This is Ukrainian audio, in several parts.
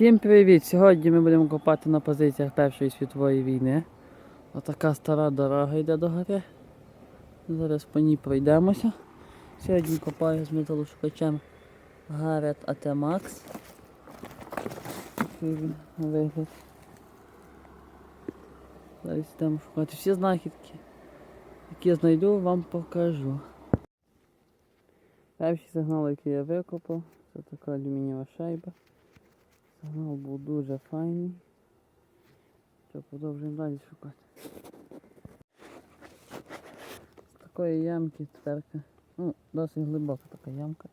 Всім привіт! Сьогодні ми будемо копати на позиціях Першої світової війни. Отака стара дорога йде до гори. Зараз по ній пройдемося. Сьогодні копаю з металошукачем Гарет АТ Макс. Такий він вигляд. Зараз йдемо шукати всі знахідки, які знайду, вам покажу. Перший сигнал, який я викопав, це така алюмінієва шайба. Сигнал був дуже файний. Що, продовжуємо далі шукати. З такої ямки тверка. Ну, досить глибока така ямка.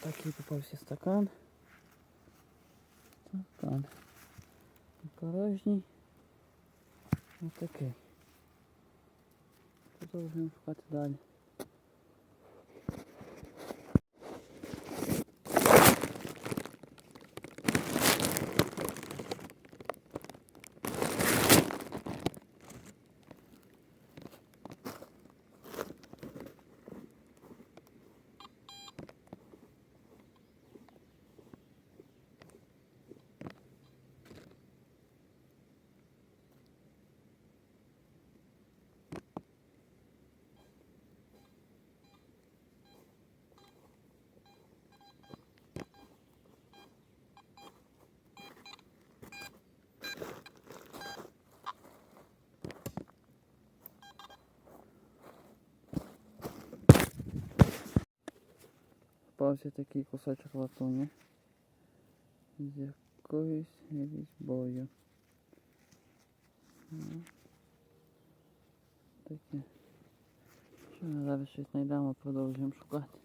Такий попався стакан. Стакан. Порожній. Ось такий. Продовжуємо шукати далі. Попався такий кусочок латуні з якоюсь різьбою. Ну, Таке. Що ми зараз щось знайдемо, продовжуємо шукати.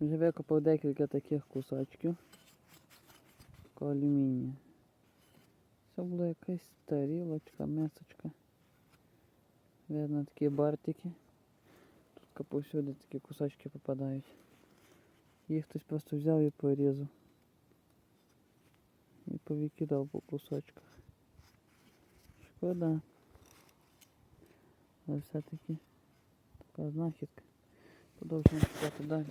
Вже викопав декілька таких кусочків. Такого алюмінія. Це була якась тарілочка, мисочка. Видно такі бартики. Тут повсюди такі кусочки попадають. Їх хтось просто взяв і порізав. І повикидав по кусочках. Шкода. Але все-таки така знахідка. Продовжуємо шукати далі.